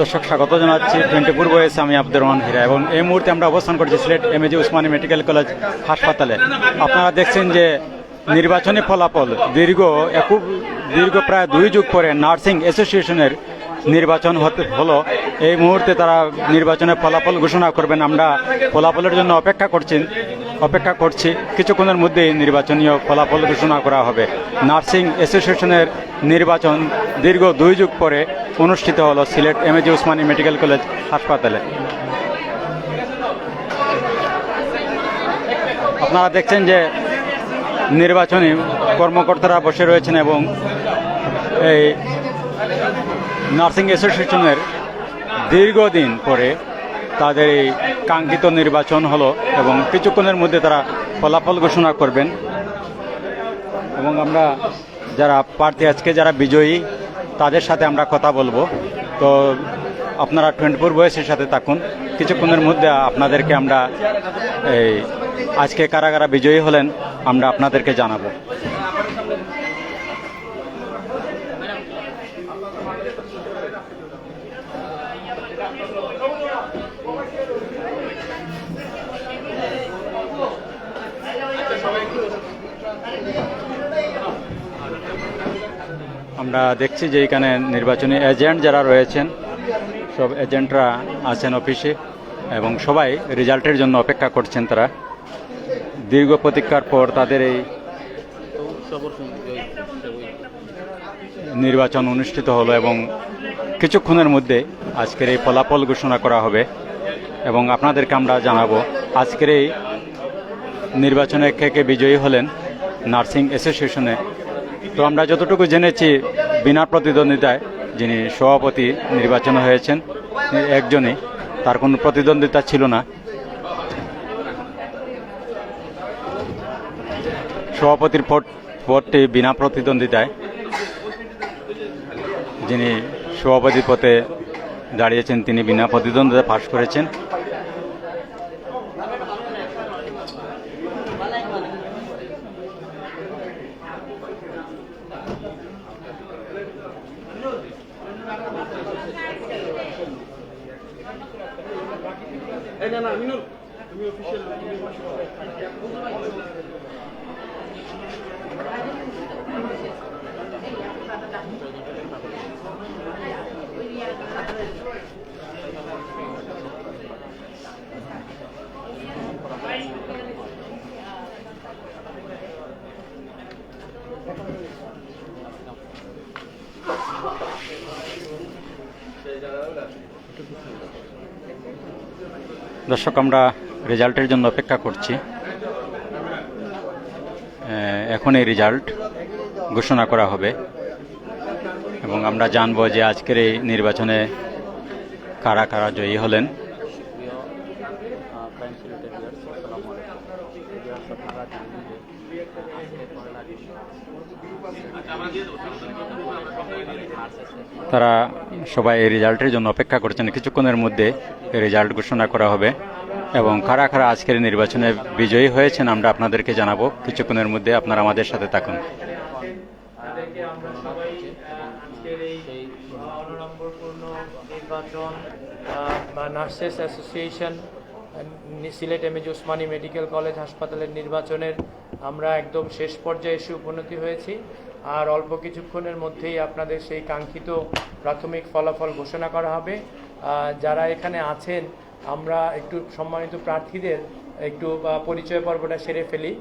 দর্শক, স্বাগত জানাচ্ছি। টোয়েন্টি পূর্ব এসে আমি আব্দুর রহমান হীরা এবং এই মুহূর্তে আমরা অবস্থান করছি Sylhet MAG Osmani medical college হাসপাতালে। আপনারা দেখছেন যে নির্বাচনী ফলাফল দীর্ঘ, একু দীর্ঘ প্রায় দুই যুগ পরে নার্সিং অ্যাসোসিয়েশনের নির্বাচন হতে হলো। এই মুহূর্তে তারা নির্বাচনের ফলাফল ঘোষণা করবেন। আমরা ফলাফলের জন্য অপেক্ষা করছি। অপেক্ষা করছি। কিছুক্ষণের মধ্যেই নির্বাচনীয় ফলাফল ঘোষণা করা হবে। নার্সিং অ্যাসোসিয়েশনের নির্বাচন দীর্ঘ দুই যুগ পরে অনুষ্ঠিত হলো Sylhet M MAG Osmani medical college হাসপাতালে। আপনারা দেখছেন যে নির্বাচনী কর্মকর্তারা বসে রয়েছেন এবং এই নার্সিং অ্যাসোসিয়েশনের দীর্ঘদিন পরে তাদের এই কাঙ্ক্ষিত নির্বাচন হলো এবং কিছুক্ষণের মধ্যে তারা ফলাফল ঘোষণা করবেন। এবং আমরা যারা প্রার্থী, আজকে যারা বিজয়ী, তাদের সাথে আমরা কথা বলব। তো আপনারা টোয়েন্টি ফোর বয়সের সাথে থাকুন। কিছুক্ষণের মধ্যে আপনাদেরকে আমরা এই আজকে কারা কারা বিজয়ী হলেন, আমরা আপনাদেরকে জানাব। আমরা দেখছি যে এখানে নির্বাচনী এজেন্ট যারা রয়েছেন, সব এজেন্টরা আছেন অফিসে এবং সবাই রেজাল্টের জন্য অপেক্ষা করছেন তারা। দীর্ঘ প্রতীক্ষার পর তাদের এই নির্বাচন অনুষ্ঠিত হলো এবং কিছুক্ষণের মধ্যে আজকের এই ফলাফল ঘোষণা করা হবে এবং আপনাদেরকে আমরা জানাব, আজকের এই নির্বাচনে কে কে বিজয়ী হলেন নার্সিং অ্যাসোসিয়েশনে তো আমরা যতটুকু জেনেছি বিনা প্রতিদ্বন্দ্বিতায় যিনি সভাপতি নির্বাচন হয়েছেন একজনই, তার কোনো প্রতিদ্বন্দ্বিতা ছিল না। সভাপতির পদ, পদটি বিনা প্রতিদ্বন্দ্বিতায় যিনি সভাপতি পদে দাঁড়িয়েছেন, তিনি বিনা প্রতিদ্বন্দ্বিতা পাশ করেছেন। দর্শক, আমরা রেজাল্টের জন্য অপেক্ষা করছি। এখন এই রেজাল্ট ঘোষণা করা হবে এবং আমরা জানব যে আজকের এই নির্বাচনে কারা কারা জয়ী হলেন। তারা সবাই এই রেজাল্টের জন্য অপেক্ষা করছেন। কিছুক্ষণের মধ্যে রেজাল্ট ঘোষণা করা হবে এবং কারা কারা আজকের নির্বাচনে বিজয়ী হয়েছেন আমরা আপনাদেরকে জানাব। কিছুক্ষণের মধ্যে আপনারা আমাদের সাথে থাকুন। Nurses association Sylhet M AG Osmani medical college হাসপাতালের নির্বাচনের আমরা একদম শেষ পর্যায়ে এসে উপনীত হয়েছি। আর অল্প কিছুক্ষণের মধ্যেই আপনাদের সেই কাঙ্ক্ষিত প্রাথমিক ফলাফল ঘোষণা করা হবে। যারা এখানে আছেন আমরা একটু সম্মানিত প্রার্থীদের একটু পরিচয় পর্বটা সেরে ফেলি।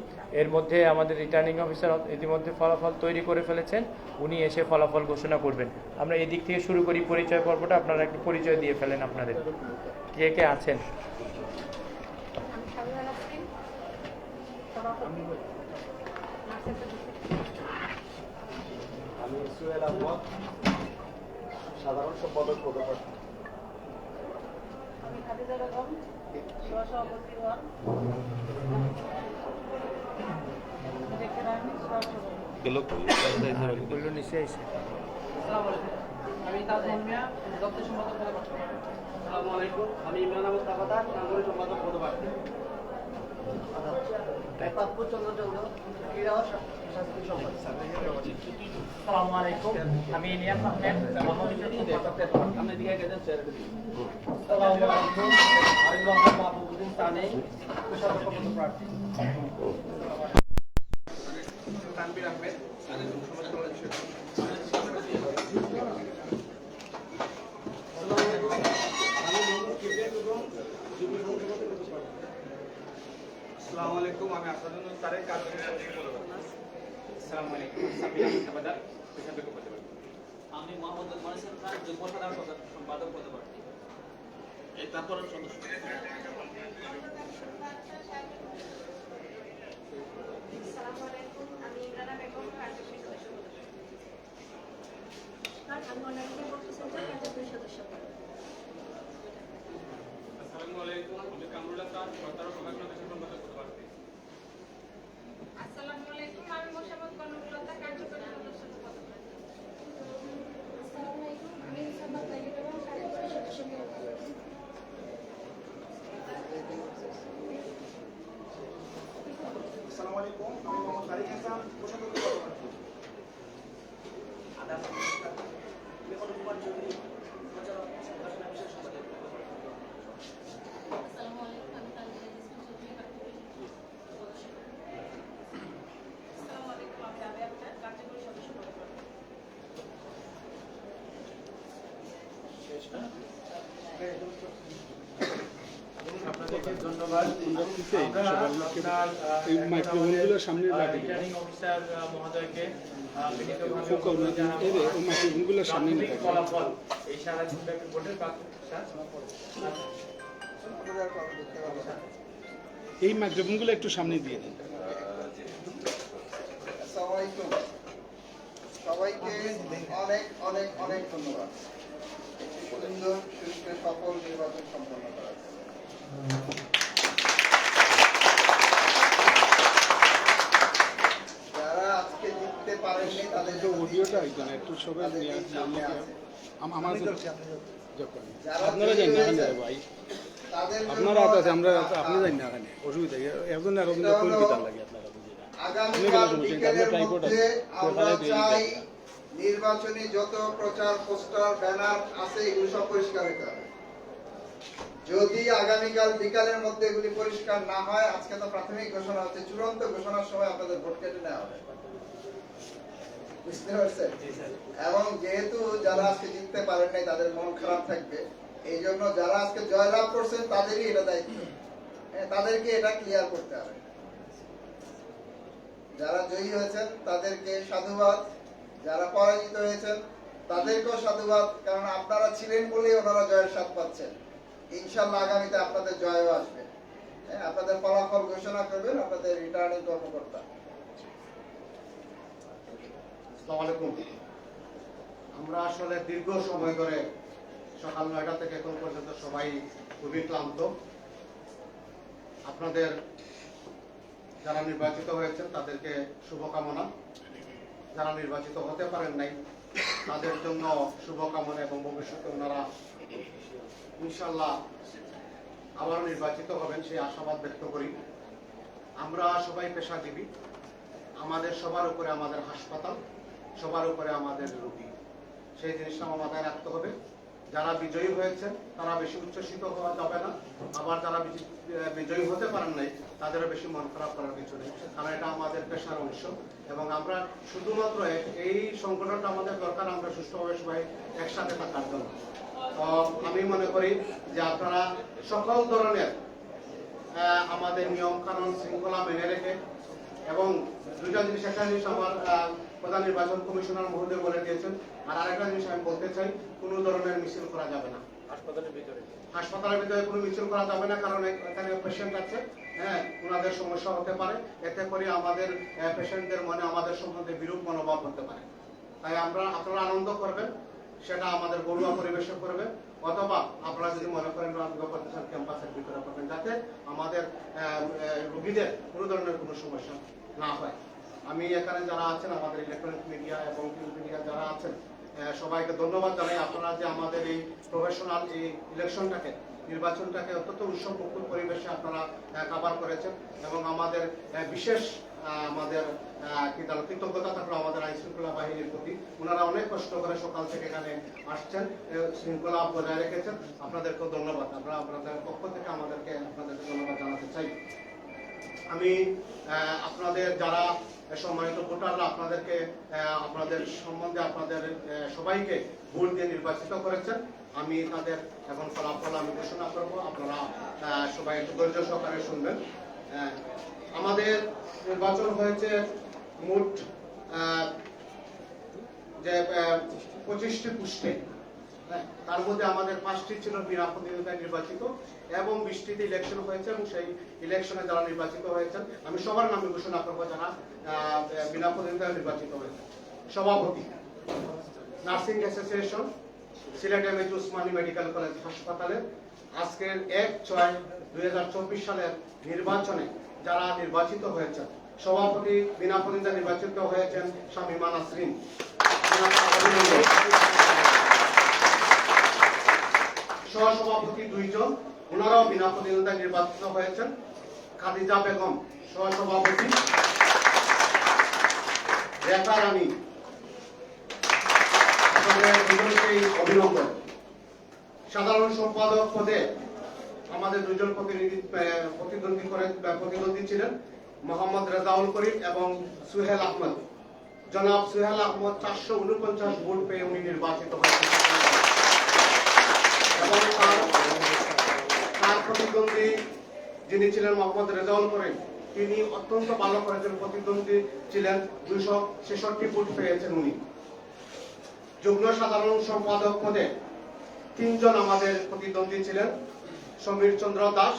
এর মধ্যে আমাদের রিটার্নিং অফিসার ইতিমধ্যে ফলাফল তৈরি করে ফেলেছেন। উনি এসে ফলাফল ঘোষণা করবেন। আমরা এদিক থেকে শুরু করি পরিচয় পর্বটা। আপনারা একটু পরিচয় দিয়ে ফেলেন আপনাদের। কে কে আছেন আমি সাবিনা নাসরিন সভাপতি নার্সেস আমি সুহেল আহমদ সাধারণ সম্পাদক পদপ্রার্থী। আমি তাজমহল মিয়া দপ্তর সম্পাদক পদপ্রার্থী। আসসালামু আলাইকুম আমি ইমরান আহমদ তাবাদার নাগরিক সম্পাদক পদপ্রার্থী। চন্দ্র চন্দ্র ক্রীড়া আসসালামু আলাইকুম আমি আসাদুল তারেক কাজী আসসালামু আলাইকুম। সাবির আহমেদ সাবাদার? পেশাগত প্রতিবাদ আমি মোহাম্মদ মনিসুল খান যুগ্ম সাধারণ সম্পাদক পদে প্রার্থী এই তারপর সদস্য। আসসালামু আলাইকুম আমি ইমরানা বেগম কার্যকরী সদস্য। আমি অনারিকে বক্তব্য সেন্টার কার্যকরী সদস্য। আসসালামু আলাইকুম আমি কামরুল্লাহ খান সরকার প্রতিবাদ আসসালামু আলাইকুম। আমি মোশাম্মদ কনকলতা কার্যকরী সদস্য আসসালামু আলাইকুম আমি এবং কার্যকরী সদস্য আসসালামু আলাইকুম। আমি মোহাম্মদ তারিক হাসান প্রশাসক প্রতিবাদ আদাব নমস্কার লেখন কুমার চৌধুরী প্রচারক প্রকাশনা বিশেষ সম্পাদক আসসালামু আলাইকুম আমি তানজিলা ইসলাম চৌধুরী কার্যকরী সদস্য আসসালামু আলাইকুম আমি রাবে আক্তার কার্যকরী সদস্য আপনাদেরকে ধন্যবাদ আমরা আপনার মাইক্রোফোনগুলো সামনে ফলাফল এই সারা এই মাইক্রোফোনগুলো একটু সামনে দিয়ে দিন। সবাইকে অনেক অনেক অনেক ধন্যবাদ। সুন্দর সুষ্ঠু সফল নির্বাচন সম্পন্ন করার জন্য যারা আজকে জিততে পারেননি অডিওটা একজন একটু সবাই নিয়ে আমার আপনারা জানেন না এখানে ভাই। আপনারা আছে আমরা আপনি জানেন না এখানে অসুবিধা একজন আর এটা কোন বিধান লাগে আপনারা বুঝে না নির্বাচনী যত প্রচার পোস্টার ব্যানার আছে এগুলো সব পরিষ্কার হতে হবে। যদি আগামীকাল বিকালের মধ্যে এগুলি পরিষ্কার না হয় আজকে তো প্রাথমিক ঘোষণা হচ্ছে চূড়ান্ত ঘোষণার সময় আপনাদের ভোট কেটে নেওয়া হবে। বুঝতে পারছেন? এবং যেহেতু যারা আজকে জিততে পারেন নাই তাদের মন খারাপ থাকবে। এই জন্য যারা আজকে জয়লাভ করছেন তাদেরই এটা দায়িত্ব। হ্যাঁ, তাদেরকে এটা ক্লিয়ার করতে হবে। যারা জয়ী হয়েছেন তাদেরকে সাধুবাদ। যারা পরাজিত হয়েছেন তাদেরকেও সাধুবাদ। কারণ আপনারা ছিলেন বলেই ওনারা জয়ের স্বাদ পাচ্ছেন। ইনশাল্লাহ আগামীতে আপনাদের জয়ও আসবে। হ্যাঁ, আপনাদের ফলাফল ঘোষণা করবেন আপনাদের রিটার্নিং কর্মকর্তা। আসসালামু আলাইকুম। আমরা আসলে দীর্ঘ সময় ধরে সকাল নয়টা থেকে এখন পর্যন্ত সবাই খুবই ক্লান্ত। আপনাদের যারা নির্বাচিত হয়েছেন, তাদেরকে শুভকামনা। যারা নির্বাচিত হতে পারেন নাই, তাদের জন্য শুভকামনা এবং ভবিষ্যতে ওনারা ইনশাল্লাহ আবার নির্বাচিত হবেন সেই আশাবাদ ব্যক্ত করি। আমরা সবাই পেশাজীবী। আমাদের সবার উপরে আমাদের হাসপাতাল। সবার উপরে আমাদের রোগী সেই জিনিসটা আমার মাথায় রাখতে হবে। যারা বিজয়ী হয়েছেন, তারা বেশি উচ্ছ্বসিত হওয়া যাবে না। আবার যারা বিজয়ী হতে পারেন নাই, তাদেরও বেশি মন খারাপ করার কিছু নেই। কারণ এটা আমাদের পেশার অংশ। এবং আমরা শুধুমাত্র এই সংগঠনটা আমাদের দরকার, আমরা সুষ্ঠুভাবে সবাই একসাথে থাকার জন্য। তো আমি মনে করি যে আপনারা সকল ধরনের আমাদের নিয়ম কানুন, শৃঙ্খলা মেনে রেখে এবং দুইটা জিনিস একটা জিনিস আমার প্রধান নির্বাচন কমিশনার মহোদয় বলে দিয়েছেন। আর আরেকটা জিনিস আমি বলতে চাই কোনো ধরনের মিছিল করা যাবে না। হাসপাতালের ভিতরে হাসপাতালের ভিতরে কোনো মিছিল করা যাবে না কারণ এখানে পেশেন্ট আছে। হ্যাঁ ওনাদের সমস্যা হতে পারে। এতে করে আমাদের পেশেন্টদের মনে আমাদের সম্বন্ধে বিরূপ মনোভাব হতে পারে। তাই আমরা আপনারা আনন্দ করবেন সেটা আমাদের ঘরোয়া পরিবেশে করবে অথবা আপনারা যদি মনে করেন চান ক্যাম্পাসের ভিতরে করবেন যাতে আমাদের রোগীদের কোনো ধরনের কোনো সমস্যা না হয়। আমি এখানে যারা আছেন, আমাদের ইলেকট্রনিক মিডিয়া এবং প্রিন্ট মিডিয়া যারা আছেন সবাইকে ধন্যবাদ জানাই। আপনারা যে আমাদের এই প্রফেশনাল এই ইলেকশনটাকে নির্বাচনটাকে অত্যন্ত উৎসব পরিবেশে আপনারা কাভার করেছেন এবং আমাদের বিশেষ আমাদের কৃতজ্ঞতা থাকল আমাদের আইন শৃঙ্খলা বাহিনীর প্রতি। ওনারা অনেক কষ্ট করে সকাল থেকে এখানে আসছেন শৃঙ্খলা বজায় রেখেছেন। আপনাদেরকেও ধন্যবাদ। আমরা আপনাদের পক্ষ থেকে আমাদেরকে আপনাদেরকে ধন্যবাদ জানাতে চাই। আমি আপনাদের যারা সম্মানিত ভোটাররা, আপনাদেরকে আপনাদের সম্বন্ধে আপনাদের সবাইকে ভোট দিয়ে নির্বাচিত করেছেন। আমি তাদের এখন ফলাফল আমি ঘোষণা করব। আপনারা সবাই ধৈর্য সহকারে শুনবেন। আমাদের নির্বাচন হয়েছে মোট যে পঁচিশটি পুষ্টে। তার মধ্যে আমাদের পাঁচটি ছিল বিনা প্রতিযোগিতায় নির্বাচিত এবং বিশটিতে ইলেকশন হয়েছে এবং সেই ইলেকশনে যারা নির্বাচিত হয়েছেন, আমি সবার নামে ঘোষণা করব যারা বিনা প্রতিযোগিতায় নির্বাচিত হয়েছে সভাপতি, nursing association Sylhet M H Osmani medical college হাসপাতালে আজকের এক ছয় দুই সালের নির্বাচনে যারা নির্বাচিত হয়েছেন, সভাপতি বিনা প্রতিযোগিতা নির্বাচিত হয়েছেন শামিমা নাসরিন অভিনন্দন। সহসভাপতি দুইজন, ওনারাও বিনা প্রতিদ্বন্দ্বিতায় নির্বাচিত হয়েছেন। খাদিজা বেগম, সহসভাপতি। রেখা রানী। অভিনন্দন। সাধারণ সম্পাদক পদে আমাদের দুজন প্রতিনিধি প্রতিদ্বন্দ্বী করে প্রতিদ্বন্দ্বী ছিলেন মোহাম্মদ রেজাউল করিম এবং সুহেল আহমদ। জনাব সুহেল আহমদ চারশো উনপঞ্চাশ ভোট পেয়ে উনি নির্বাচিত হয়েছেন। তার প্রতিদ্বন্দ্বী যিনি ছিলেন মোহাম্মদ রেজাউল করিম, তিনি অত্যন্ত ভালো করেছেন প্রতিদ্বন্দ্বী ছিলেন দুইশো ছেষট্টি ভোট পেয়েছেন উনি। যুগ্ম সাধারণ সম্পাদক পদে তিনজন আমাদের প্রতিদ্বন্দ্বী ছিলেন, সমীর চন্দ্র দাস,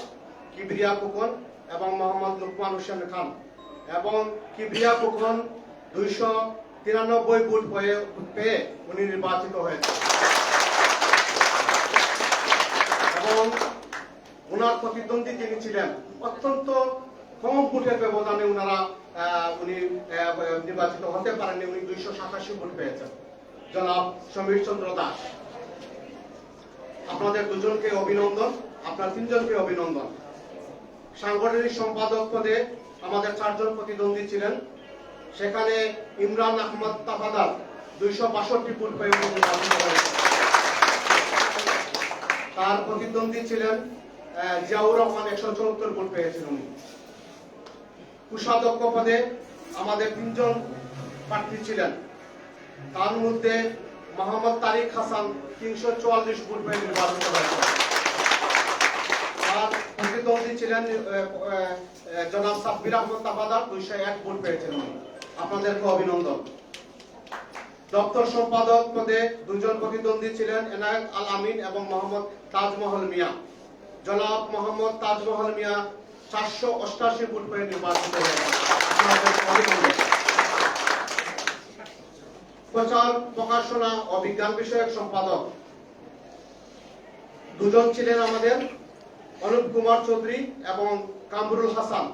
কিবরিয়া ফুকন এবং মোহাম্মদ লুকমান হোসেন খান এবং কিবরিয়া ফুকন দুইশো তিরানব্বই ভোট পেয়ে উনি নির্বাচিত হয়েছেন। এবং ওনার প্রতিদ্বন্দ্বী যিনি ছিলেন, অত্যন্ত কম ভোটের ব্যবধানে ওনারা উনি নির্বাচিত হতে পারেননি, উনি দুইশো সাতাশি ভোট পেয়েছেন। জনাব সমীর চন্দ্র দাস। আপনাদের দুজনকে অভিনন্দন, আপনার তিনজনকে অভিনন্দন। সাংগঠনিক সম্পাদক পদে আমাদের চারজন প্রতিদ্বন্দ্বী ছিলেন। সেখানে ইমরান আহমদ তাফাদার দুইশো বাষট্টি ভোট পেয়ে তার প্রতিদ্বন্দ্বী ছিলেন জিয়াউর রহমান একশো চুয়াত্তর ভোট পেয়েছেন উনি। কোষাধ্যক্ষ পদে আমাদের তিনজন প্রার্থী ছিলেন। তার মধ্যে মোহাম্মদ তারিক হাসান তিনশো চুয়াল্লিশ ভোট পেয়ে নির্বাচিত হয়েছেন। তার প্রতিদ্বন্দ্বী ছিলেন জনাব সাব্বির আহমদ তাফাদার দুইশো এক ভোট পেয়েছেন উনি। আপনাদেরকে অভিনন্দন। দপ্তর সম্পাদক পদে দুজন প্রতিদ্বন্দ্বী ছিলেন এনায়েত আল আমিন এবং মোহাম্মদ তাজমহল মিয়া। জনাব মোহাম্মদ তাজমহল মিয়া চারশো অষ্টাশি ফুট পেয়ে নির্বাচিত। প্রচার, প্রকাশনা ও বিজ্ঞান বিষয়ক সম্পাদক। দুজন ছিলেন আমাদের অনুপ কুমার চৌধুরী এবং কামরুল হাসান।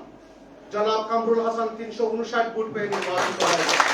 জনাব কামরুল হাসান তিনশো উনষাট ফুট পেয়ে নির্বাচিত ওনারা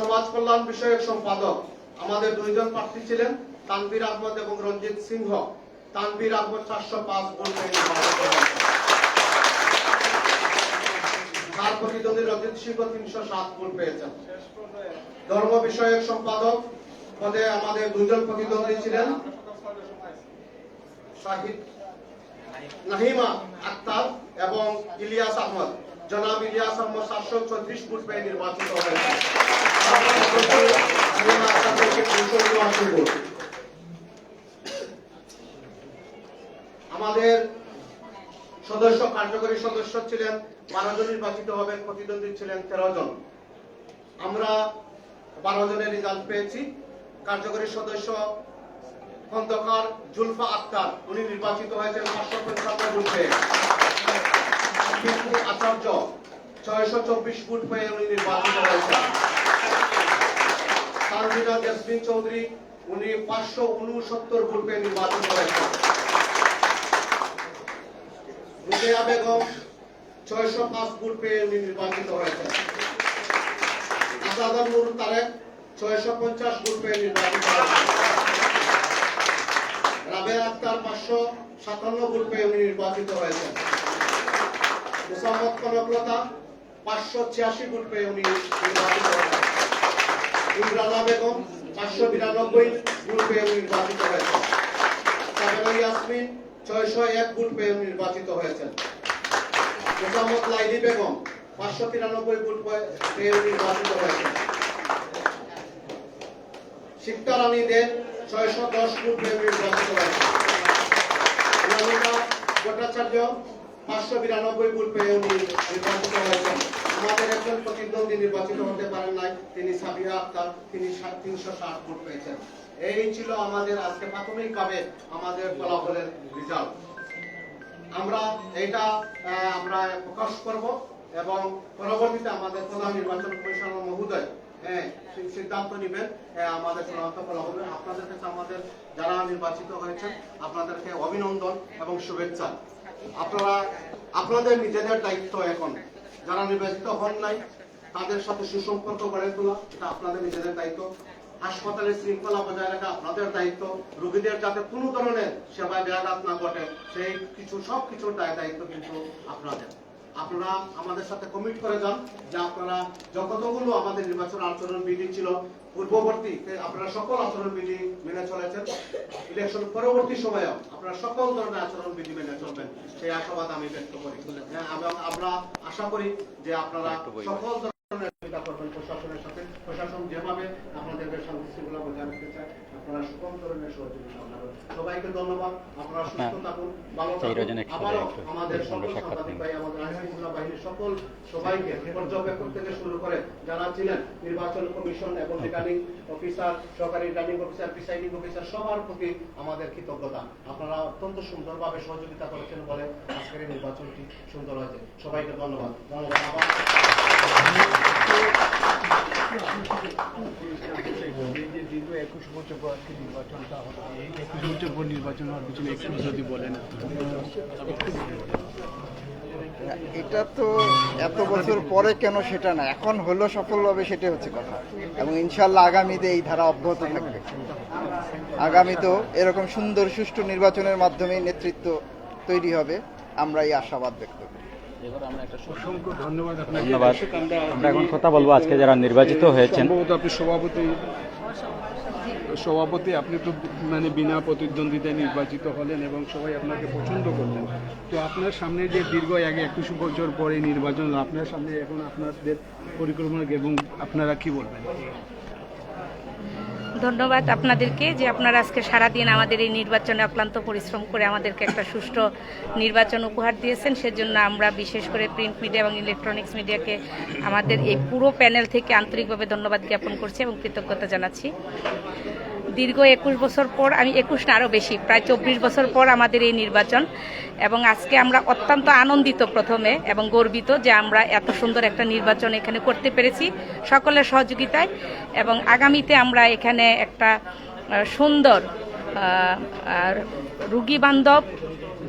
সমাজ কল্যাণ বিষয়ক সম্পাদক আমাদের দুইজন প্রার্থী ছিলেন তানভীর আহমদ এবং রঞ্জিত সিংহ। তানভীর আহমদ চারশো পাঁচ ভোট তার প্রতিদ্বন্দ্বী রঞ্জিত সিংহ তিনশো সাত ভোট পেয়েছেন। ধর্ম বিষয়ক সম্পাদক পদে আমাদের দুজন প্রতিদ্বন্দ্বী ছিলেন নাহিমা আক্তার এবং ইলিয়াস আহমদ। জনাব ইলিয়াস আহমদ সাতশো চৌত্রিশ পেয়ে নির্বাচিত হয়েছে। নাহিমা আক্তারকে 379 ভোট। আমাদের সদস্য, কার্যকরী সদস্য ছিলেন বারো জন নির্বাচিত হবেন, প্রতিদ্বন্দ্বী ছিলেন তেরো জন। আমরা বারো জনের রেজাল্ট পেয়েছি। কার্যকরী সদস্য খন্দকার জুলফা আক্তার, উনি নির্বাচিত হয়েছেন পাঁচশো পঞ্চান্ন ভোট পেয়ে আচার্য, ছয়শো চব্বিশ ফুট পেয়ে উনি নির্বাচিত হয়েছেন। তানজিনা জেসমিন চৌধুরী, উনি পাঁচশো উনসত্তর ভোট পেয়ে নির্বাচিত হয়েছেন। রুকেয়া বেগম, ছয়শো পাঁচ ভোট পেয়ে উনি নির্বাচিত হয়েছেন। আসাদুল নূর তারেক, ছয়শো পঞ্চাশ ভোট পেয়ে নির্বাচিত হয়েছেন। রাবেয়া আক্তার পাঁচশো সাতান্ন ভোট পেয়ে উনি নির্বাচিত হয়েছেন। মুসাম্মদ কনকলতা পাঁচশো ছিয়াশি ভোট পেয়ে উনি নির্বাচিত হয়েছেন ইমরানা বেগম পাঁচশো বিরানব্বই ভোট পেয়ে উনি নির্বাচিত হয়েছেন। সাবেনা ইয়াসমিন ছয়শো এক ভোট পেয়ে উনি নির্বাচিত হয়েছেন। মোসাম্মদ লাইলি বেগম পাঁচশো তিরানব্বই ভোট পেয়ে উনি নির্বাচিত হয়েছেন। শিক্ষা রানী দেন ছয়শো দশ ভোট পেয়ে উনি নির্বাচিত হয়েছেন। ভট্টাচার্য পাঁচশো বিরানব্বই ভোট পেয়ে উনি নির্বাচিত হয়েছেন। আমাদের একজন প্রতিদ্বন্দ্বী নির্বাচিত হতে পারেন নাই তিনি আক্তার তিনি তিনশো ষাট ভোট পেয়েছেন। এই ছিল আমাদের আজকে আমাদের ফলাফলের রেজাল্ট আমরা এটা আমরা প্রকাশ করব এবং পরবর্তীতে আমাদের প্রধান নির্বাচন কমিশনার মহোদয় হ্যাঁ, সিদ্ধান্ত নেবেন আমাদের চূড়ান্ত ফলাফল। আপনাদের কাছে আমাদের যারা নির্বাচিত হয়েছেন আপনাদেরকে অভিনন্দন এবং শুভেচ্ছা। আপনারা, আপনাদের নিজেদের দায়িত্ব এখন। যারা নির্বাচিত হন নাই, তাদের সাথে সুসম্পর্ক গড়ে তোলা, এটা আপনাদের নিজেদের দায়িত্ব। হাসপাতালের শৃঙ্খলা বজায় রাখা আপনাদের দায়িত্ব। রোগীদের যাতে কোনো ধরনের সেবায় ব্যাঘাত না ঘটে, সেই কিছু সব কিছুর দায় দায়িত্ব কিন্তু আপনাদের। আপনারা আমাদের সাথে কমিট করে যান যে আপনারা যতগুলো আমাদের নির্বাচন আচরণ বিধি ছিল পূর্ববর্তী আপনারা সকল আচরণ বিধি মেনে চলেছেন। ইলেকশন পরবর্তী সময়েও আপনারা সকল ধরনের আচরণ বিধি মেনে চলবেন। সেই আশাবাদ আমি ব্যক্ত করি। হ্যাঁ, এবং আমরা আশা করি যে আপনারা সকল ধরনের করবেন প্রশাসনের সাথে। প্রশাসন যেভাবে আপনাদের শান্তি শৃঙ্খলা বজায় রাখতে চায় আপনারা সকল ধরনের সহযোগিতা সবাইকে ধন্যবাদ। আপনারা সুস্থ থাকুন ভালো থাকুন। আবারও আমাদের সকল সাংবাদিক ভাই আমাদের আইন শৃঙ্খলা বাহিনীর সকল সবাইকে পর্যবেক্ষণ থেকে শুরু করে যারা ছিলেন নির্বাচন কমিশন এবং রিটার্নিং অফিসার সরকারি রিটার্নিং অফিসার প্রিসাইডিং অফিসার সবার প্রতি আমাদের কৃতজ্ঞতা। আপনারা অত্যন্ত সুন্দরভাবে সহযোগিতা করেছেন বলে আজকের নির্বাচনটি সুন্দর হয়েছে। সবাইকে ধন্যবাদ। ধন্যবাদ। আবার একুশ বছর পর আজকে নির্বাচনটা হলো একুশ বছর পর নির্বাচন হওয়ার পিছনে একটু যদি বলেন। এটা তো এত বছর পরে কেন সেটা না এখন হলো সফলভাবে সেটা হচ্ছে কথা। এবং ইনশাল্লাহ আগামীতে এই ধারা অব্যাহত থাকবে। আগামীতেও এরকম সুন্দর সুষ্ঠু নির্বাচনের মাধ্যমে নেতৃত্ব তৈরি হবে আমরা এই আশাবাদ ব্যক্ত করি। ধন্যবাদ আমরা এখন কথা বলব আজকে যারা নির্বাচিত হয়েছেন। আপনি সভাপতি। সভাপতি, আপনি তো মানে বিনা প্রতিদ্বন্দ্বিতায় নির্বাচিত হলেন এবং সবাই আপনাকে পছন্দ করলেন। তো আপনার সামনে যে দীর্ঘ এক একুশ বছর পরে নির্বাচন, আপনার সামনে এখন আপনাদের পরিকল্পনা এবং আপনারা কি বলবেন? ধন্যবাদ আপনাদেরকে যে আপনারা আজকে সারাদিন আমাদের এই নির্বাচনে অক্লান্ত পরিশ্রম করে আমাদেরকে একটা সুষ্ঠু নির্বাচন উপহার দিয়েছেন। সেজন্য আমরা বিশেষ করে প্রিন্ট মিডিয়া এবং ইলেকট্রনিক্স মিডিয়াকে আমাদের এই পুরো প্যানেল থেকে আন্তরিকভাবে ধন্যবাদ জ্ঞাপন করছি এবং কৃতজ্ঞতা জানাচ্ছি। দীর্ঘ একুশ বছর পর আমি, একুশ না আরও বেশি, প্রায় চব্বিশ বছর পর আমাদের এই নির্বাচন। এবং আজকে আমরা অত্যন্ত আনন্দিত প্রথমে এবং গর্বিত যে আমরা এত সুন্দর একটা নির্বাচন এখানে করতে পেরেছি সকলের সহযোগিতায়। এবং আগামীতে আমরা এখানে একটা সুন্দর রুগী বান্ধব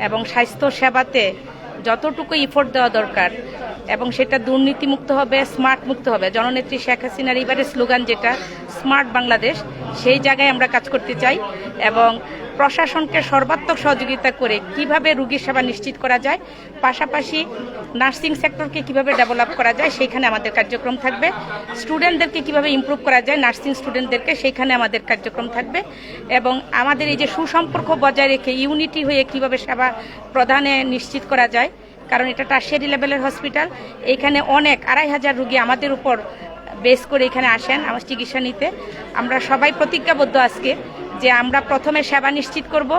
এবং স্বাস্থ্য সেবাতে যতটুকু ইফোর্ট দেওয়া দরকার এবং সেটা দুর্নীতিমুক্ত হবে স্মার্ট মুক্ত হবে। জননেত্রী শেখ হাসিনার এবারে স্লোগান যেটা, স্মার্ট বাংলাদেশ সেই জায়গায় আমরা কাজ করতে চাই এবং প্রশাসনকে সর্বাত্মক সহযোগিতা করে কীভাবে রুগীর সেবা নিশ্চিত করা যায়, পাশাপাশি নার্সিং সেক্টরকে কীভাবে ডেভেলপ করা যায়, সেইখানে আমাদের কার্যক্রম থাকবে। স্টুডেন্টদেরকে কীভাবে ইমপ্রুভ করা যায়, নার্সিং স্টুডেন্টদেরকে, সেইখানে আমাদের কার্যক্রম থাকবে। এবং আমাদের এই যে সুসম্পর্ক বজায় রেখে, ইউনিটি হয়ে কীভাবে সেবা প্রদানে নিশ্চিত করা যায়, কারণ এটা টার্সিয়ারি লেভেলের হসপিটাল, এখানে অনেক, আড়াই হাজার রুগী আমাদের উপর বেস করে এখানে আসেন, আমার চিকিৎসা নিতে। আমরা সবাই প্রতিজ্ঞাবদ্ধ আজকে যে আমরা প্রথমে সেবা নিশ্চিত করব,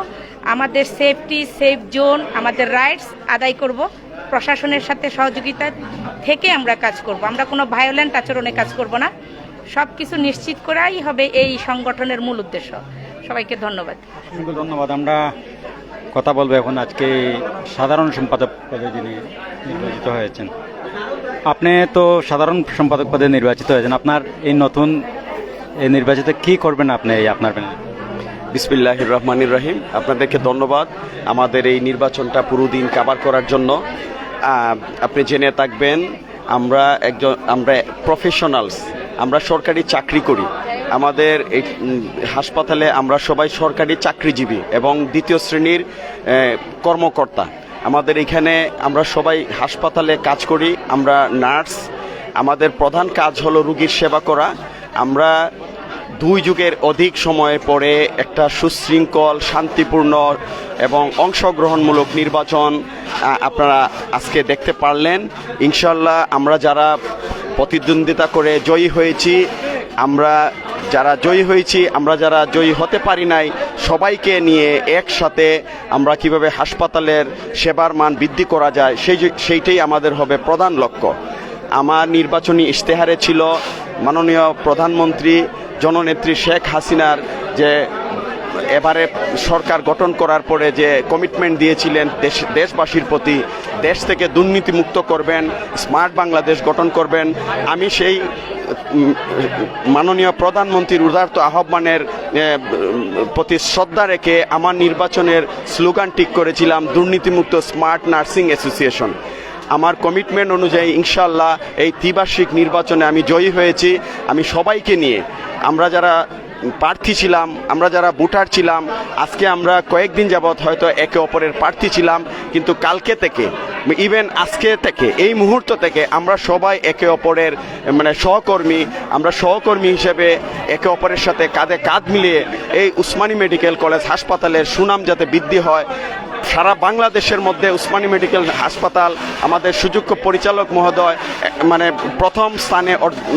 আমাদের সেফটি সেফ জোন আমাদের রাইটস আদায় করব, প্রশাসনের সাথে সহযোগিতা থেকে আমরা কাজ করব। আমরা কোনো ভায়োলেন্ট আচরণে কাজ করব না। সব কিছু নিশ্চিত করাই হবে এই সংগঠনের মূল উদ্দেশ্য। সবাইকে ধন্যবাদ। ধন্যবাদ। আমরা কথা বলব এখন আজকে সাধারণ সম্পাদক পদে যিনি নির্বাচিত হয়েছেন। আপনি তো সাধারণ সম্পাদক পদে নির্বাচিত হয়েছেন। আপনার এই নতুন, এই নির্বাচিত কি করবেন আপনি এই আপনার প্যানেলে? বিসমিল্লাহির রহমানির রহিম। আপনাদেরকে ধন্যবাদ আমাদের এই নির্বাচনটা পুরো দিন কাভার করার জন্য। আপনি জেনে থাকবেন, আমরা একজন আমরা প্রফেশনালস আমরা সরকারি চাকরি করি। আমাদের এই হাসপাতালে আমরা সবাই সরকারি চাকরিজীবী এবং দ্বিতীয় শ্রেণির কর্মকর্তা। আমাদের এখানে আমরা সবাই হাসপাতালে কাজ করি, আমরা নার্স। আমাদের প্রধান কাজ হলো রুগীর সেবা করা। আমরা দুই যুগের অধিক সময় পরে একটা সুশৃঙ্খল, শান্তিপূর্ণ এবং অংশগ্রহণমূলক নির্বাচন আপনারা আজকে দেখতে পারলেন। ইনশাল্লাহ আমরা যারা প্রতিদ্বন্দ্বিতা করে জয়ী হয়েছি, আমরা যারা জয়ী হয়েছি, আমরা যারা জয়ী হতে পারি নাই, সবাইকে নিয়ে একসাথে আমরা কীভাবে হাসপাতালের সেবার মান বৃদ্ধি করা যায়, সেই সেইটাই আমাদের হবে প্রধান লক্ষ্য। আমার নির্বাচনী ইশতেহারে ছিল মাননীয় প্রধানমন্ত্রী জননেত্রী শেখ হাসিনার যে এবারে সরকার গঠন করার পরে যে কমিটমেন্ট দিয়েছিলেন দেশ, দেশবাসীর প্রতি, দেশ থেকে দুর্নীতিমুক্ত করবেন স্মার্ট বাংলাদেশ গঠন করবেন, আমি সেই মাননীয় প্রধানমন্ত্রীর উদার্ত আহ্বানের প্রতি শ্রদ্ধা রেখে আমার নির্বাচনের স্লোগান ঠিক করেছিলাম, দুর্নীতিমুক্ত স্মার্ট নার্সিং অ্যাসোসিয়েশন আমার কমিটমেন্ট অনুযায়ী ইনশাল্লাহ এই ত্রিবার্ষিক নির্বাচনে আমি জয়ী হয়েছি। আমি সবাইকে নিয়ে আমরা যারা প্রার্থী ছিলাম, আমরা যারা ভোটার ছিলাম, আজকে আমরা কয়েকদিন যাবৎ হয়তো একে অপরের প্রার্থী ছিলাম, কিন্তু কালকে থেকে ইভেন আজকে থেকে, এই মুহূর্ত থেকে আমরা সবাই একে অপরের মানে সহকর্মী, আমরা সহকর্মী হিসেবে একে অপরের সাথে কাঁধে কাঁধ মিলিয়ে এই উসমানী মেডিকেল কলেজ হাসপাতালের সুনাম যাতে বৃদ্ধি হয় সারা বাংলাদেশের মধ্যে উসমানী মেডিকেল হাসপাতাল, আমাদের সুযোগ্য পরিচালক মহোদয় মানে প্রথম স্থানে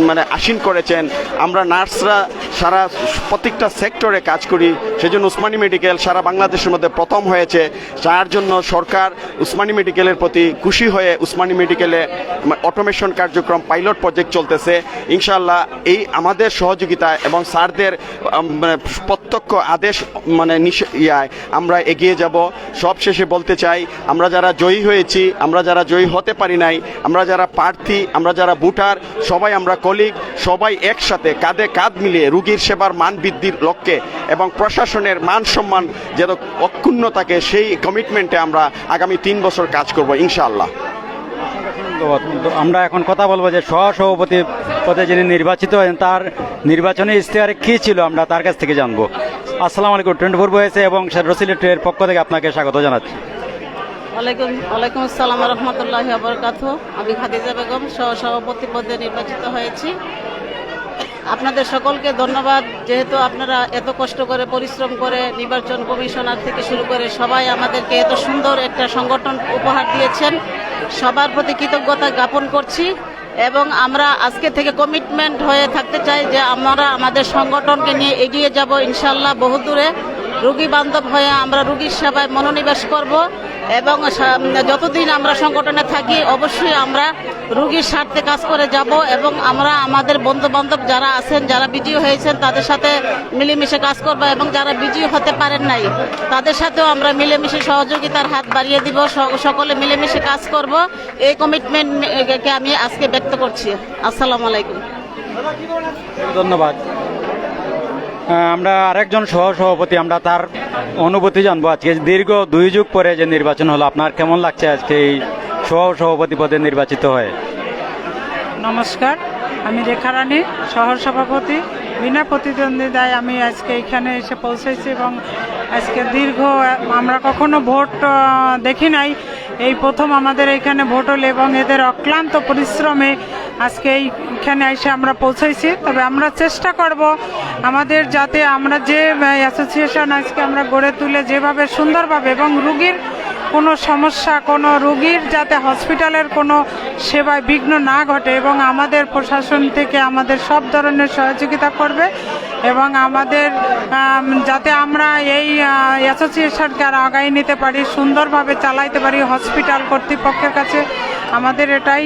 মানে আসীন করেছেন। আমরা নার্সরা সারা প্রত্যেকটা সেক্টরে কাজ করি, সেজন্য উসমানী মেডিকেল সারা বাংলাদেশের মধ্যে প্রথম হয়েছে। যার জন্য সরকার উসমানী মেডিকেলের প্রতি খুশি হয়ে উসমানী মেডিকেলে অটোমেশন কার্যক্রম, পাইলট প্রজেক্ট চলতেছে। ইনশাল্লাহ এই আমাদের সহযোগিতায় এবং স্যারদের মানে প্রত্যক্ষ আদেশ মানে ইয়ায়, আমরা এগিয়ে যাব। সব শেষে বলতে চাই, আমরা যারা জয়ী হয়েছি, আমরা যারা জয়ী হতে পারি নাই, আমরা যারা প্রার্থী, আমরা যারা ভোটার, সবাই আমরা কলিগ, সবাই একসাথে কাঁধে কাঁধ মিলিয়ে রুগীর সেবার মান বৃদ্ধির লক্ষ্যে এবং প্রশাসনের মান সম্মান যেন অক্ষুণ্ণ থাকে, সেই কমিটমেন্টে আমরা আগামী তিন বছর কাজ করব, ইনশাআল্লাহ। ধন্যবাদ। আমরা এখন কথা বলব যে সহ সভাপতি পদে যিনি নির্বাচিত হয়েছেন, তার নির্বাচনী ইশতেহারে কি ছিল আমরা তার কাছ থেকে জানব। আসসালামু আলাইকুম, টোয়েন্টি ফোর বয়েসে এবং রসিলেটের পক্ষ থেকে আপনাকে স্বাগত জানাচ্ছি। ওয়ালাইকুম ওয়ালাইকুম আসসালাম রহমতুল্লাহ বরকাত আমি খাদিজা বেগম সহ সভাপতি পদে নির্বাচিত হয়েছি। আপনাদের সকলকে ধন্যবাদ। যেহেতু আপনারা এত কষ্ট করে পরিশ্রম করে নির্বাচন কমিশনার থেকে শুরু করে সবাই আমাদেরকে এত সুন্দর একটা সংগঠন উপহার দিয়েছেন সবার প্রতি কৃতজ্ঞতা জ্ঞাপন করছি এবং আমরা আজকে থেকে কমিটমেন্ট হয়ে থাকতে চাই যে আমরা আমাদের সংগঠনকে নিয়ে এগিয়ে যাব ইনশাল্লাহ বহুদূরে রুগী বান্ধব হয়ে আমরা রুগীর সেবায় মনোনিবেশ করব এবং যতদিন আমরা সংগঠনে থাকি, অবশ্যই আমরা রুগীর স্বার্থে কাজ করে যাব এবং আমরা আমাদের বন্ধু বান্ধব যারা আছেন, যারা বিজিও হয়েছেন, তাদের সাথে মিলেমিশে কাজ করব এবং যারা বিজিও হতে পারেন নাই, তাদের সাথেও আমরা মিলেমিশে সহযোগিতার হাত বাড়িয়ে দিব সকলে মিলেমিশে কাজ করব। এই কমিটমেন্টকে আমি আজকে ব্যক্ত করছি। আসসালামু আলাইকুম। ধন্যবাদ। আমরা আরেকজন সহ সভাপতি আমরা তার অনুভূতি জানব আজকে। দীর্ঘ দুই যুগ পরে যে নির্বাচন হলো, আপনার কেমন লাগছে আজকে এই সহ সভাপতি পদে নির্বাচিত হয়। নমস্কার, আমি রেখা রানী শহর সভাপতি বিনা প্রতিদ্বন্দ্বিতায় আমি আজকে এখানে এসে পৌঁছেছি এবং আজকে দীর্ঘ, আমরা কখনো ভোট দেখি নাই। এই প্রথম আমাদের এখানে ভোট হলো এবং এদের অক্লান্ত পরিশ্রমে আজকে এইখানে এসে আমরা পৌঁছেছি। তবে আমরা চেষ্টা করব আমাদের যাতে আমরা যে অ্যাসোসিয়েশন আজকে আমরা গড়ে তুলে যেভাবে সুন্দরভাবে এবং রুগীর কোনো সমস্যা, কোনো রোগীর যাতে হসপিটালের কোনো সেবায় বিঘ্ন না ঘটে এবং আমাদের প্রশাসন থেকে আমাদের সব ধরনের সহযোগিতা করবে এবং আমাদের যাতে আমরা এই অ্যাসোসিয়েশনকে আর আগায় নিতে পারি, সুন্দরভাবে চালাইতে পারি হসপিটাল কর্তৃপক্ষের কাছে। আমাদের এটাই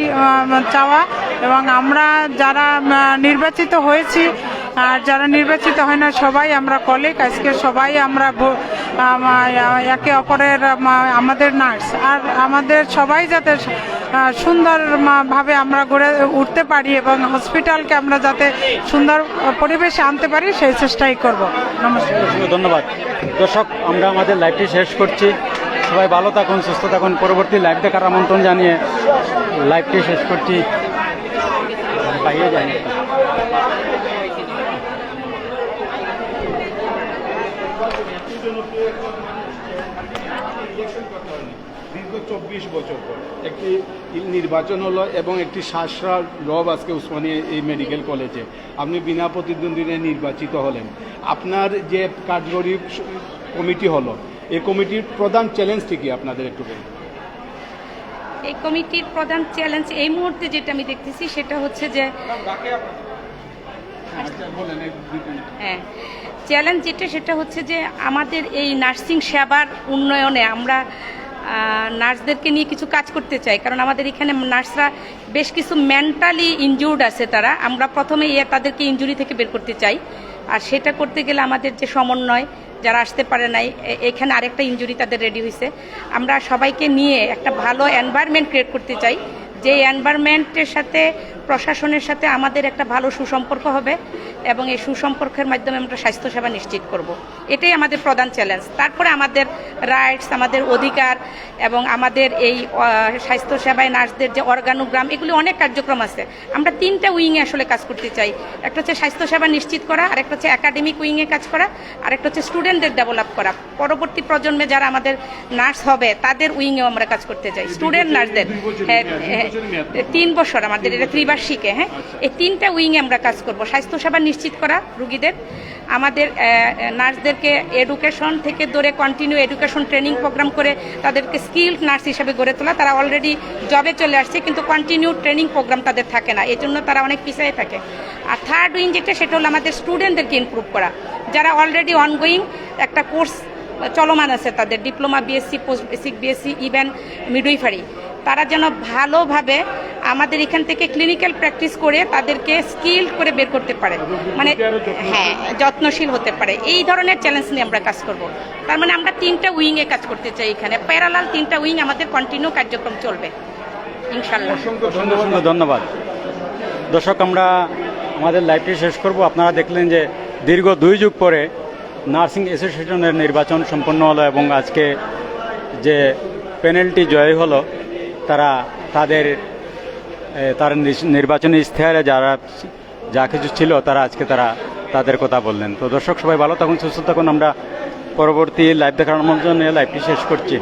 চাওয়া এবং আমরা যারা নির্বাচিত হয়েছি আর যারা নির্বাচিত হয় না সবাই আমরা কলিগ আজকে সবাই আমরা একে অপরের আমাদের নার্স আর আমাদের সবাই যাতে আহ, সুন্দর ভাবে আমরা গড়ে উঠতে পারি এবং হসপিটালকে আমরা যাতে সুন্দর পরিবেশে আনতে পারি সেই চেষ্টাই করব। নমস্কার। ধন্যবাদ। দর্শক আমরা আমাদের লাইভটি শেষ করছি। সবাই ভালো থাকুন সুস্থ থাকুন। পরবর্তী লাইভ দেখার আমন্ত্রণ জানিয়ে লাইভটি শেষ করছি। পাইয়ে যায়নি দীর্ঘ চব্বিশ বছর পর। একটি নির্বাচন হলো এবং একটি শাসরা রব আজকে উসমানী এই মেডিকেল কলেজে। আপনি বিনা প্রতিদ্বন্দ্বিতায় নির্বাচিত হলেন। আপনার যে কার্যকরী কমিটি হলো এই কমিটির প্রধান চ্যালেঞ্জটি কি আপনাদের একটু বলুন? এই কমিটির প্রধান চ্যালেঞ্জ এই মুহূর্তে যেটা আমি দেখতেছি সেটা হচ্ছে যে হ্যাঁ চ্যালেঞ্জ যেটা সেটা হচ্ছে যে আমাদের এই নার্সিং সেবার উন্নয়নে আমরা নার্সদেরকে নিয়ে কিছু কাজ করতে চাই। কারণ আমাদের এখানে নার্সরা বেশ কিছু মেন্টালি ইনজুর্ড আছে তারা। আমরা প্রথমে তাদেরকে ইনজুরি থেকে বের করতে চাই। আর সেটা করতে গেলে আমাদের যে সমন্বয়, যারা আসতে পারে নাই এখানে আরেকটা ইনজুরি তাদের রেডি হয়েছে আমরা সবাইকে নিয়ে একটা ভালো এনভায়রনমেন্ট ক্রিয়েট করতে চাই। যে এনভায়রনমেন্টের সাথে প্রশাসনের সাথে আমাদের একটা ভালো সুসম্পর্ক হবে এবং এই সুসম্পর্কের মাধ্যমে আমরা স্বাস্থ্যসেবা নিশ্চিত করব। এটাই আমাদের প্রধান চ্যালেঞ্জ তারপরে আমাদের রাইটস আমাদের অধিকার এবং আমাদের এই স্বাস্থ্যসেবায় নার্সদের যে অর্গানোগ্রাম এগুলি অনেক কার্যক্রম আছে। আমরা তিনটা উইংয়ে আসলে কাজ করতে চাই। একটা হচ্ছে স্বাস্থ্যসেবা নিশ্চিত করা আরেকটা হচ্ছে একাডেমিক উইংয়ে কাজ করা আরেকটা হচ্ছে স্টুডেন্টদের ডেভেলপ করা। পরবর্তী প্রজন্মে যারা আমাদের নার্স হবে তাদের উইংয়েও আমরা কাজ করতে চাই। স্টুডেন্ট নার্সদের হ্যাঁ হ্যাঁ, তিন বছর আমাদের এটা ত্রিবার্ষিকে হ্যাঁ? এই তিনটা উইংয়ে আমরা কাজ করব। স্বাস্থ্যসেবা নিশ্চিত করা রুগীদের, আমাদের নার্সদেরকে এডুকেশন থেকে ধরে কন্টিনিউ এডুকেশন ট্রেনিং প্রোগ্রাম করে তাদেরকে স্কিল্ড নার্স হিসেবে গড়ে তোলা। তারা অলরেডি জবে চলে আসছে, কিন্তু কন্টিনিউ ট্রেনিং প্রোগ্রাম তাদের থাকে না। এই জন্য তারা অনেক পিছিয়ে থাকে। আর থার্ড উইং যেটা, সেটা হলো আমাদের স্টুডেন্টদেরকে ইমপ্রুভ করা। যারা অলরেডি অনগোয়িং একটা কোর্স চলমান আছে তাদের diploma BSc post basic BSc even midwifery তারা যেন ভালোভাবে আমাদের এখান থেকে ক্লিনিক্যাল প্র্যাকটিস করে তাদেরকে স্কিল করে বের করতে পারে। মানে হ্যাঁ যত্নশীল হতে পারে। এই ধরনের চ্যালেঞ্জ নিয়ে আমরা কাজ করব। তার মানে আমরা তিনটা উইংয়ে কাজ করতে চাই এখানে। প্যারালাল তিনটা উইং আমাদের কন্টিনিউ কার্যক্রম চলবে। ইনশাল্লাহ ধন্যবাদ। দর্শক, আমরা আমাদের লাইভটি শেষ করব। আপনারা দেখলেন যে দীর্ঘ দুই যুগ পরে নার্সিং অ্যাসোসিয়েশনের নির্বাচন সম্পন্ন হলো এবং আজকে যে প্যানেলটি জয় হলো তারা তাদের তার নির্বাচনী ইশতেহারে যারা যা কিছু ছিল তারা আজকে তারা তাদের কথা বললেন। তো দর্শক, সবাই ভালো থাকুন, সুস্থ থাকুন। আমরা পরবর্তী লাইভ দেখানোর মন্ত্রণ নিয়ে লাইভটি শেষ করছি।